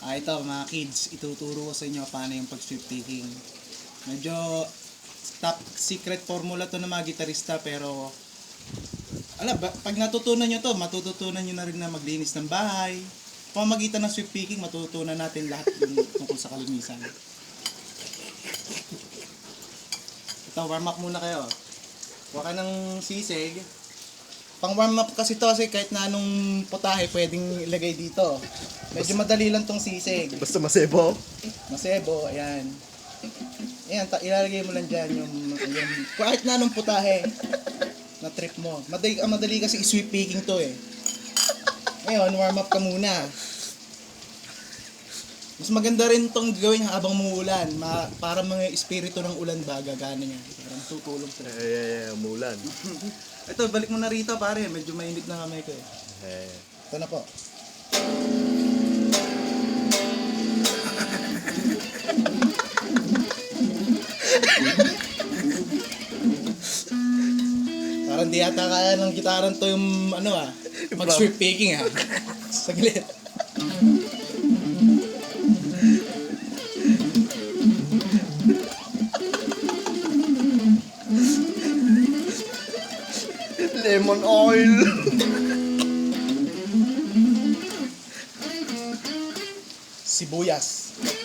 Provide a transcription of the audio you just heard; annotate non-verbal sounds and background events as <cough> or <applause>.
Ah, ito mga kids, ituturo ko sa inyo paano yung pag-sweep picking. Medyo top secret formula to ng mga gitarista pero ala, pag natutunan nyo to, matututunan nyo na rin na maglinis ng bahay. Pamagitan ng sweep picking, matututunan natin lahat yung tungkol sa kalinisan. Ito, warm up muna kayo. Huwag ka ng sisig. Pang warm up kasi to kasi kahit na anong putahe pwedeng ilagay dito. Medyo madali lang tong sisig. Basta masebo. Masebo, ayan. Ayan, ta- ilalagay mo lang dyan yung, yung kahit na anong putahe na trip mo. Madali, ang madali kasi i-sweep picking to eh. Ngayon, warm up ka muna. Mas maganda rin tong gawin habang muulan. Ma- para mga espiritu ng ulan ba, gagana niya. Tutulong sila. Eh, eh, eh, mulan. <laughs> Ito, balik mo na rito pare. Medyo mainit na kamay ko eh. Eh, Ito na po. <laughs> Parang di yata kaya ng gitaran to yung ano ah, mag-sweep picking ah. <laughs> Saglit. Lemon oil. Sibuyas.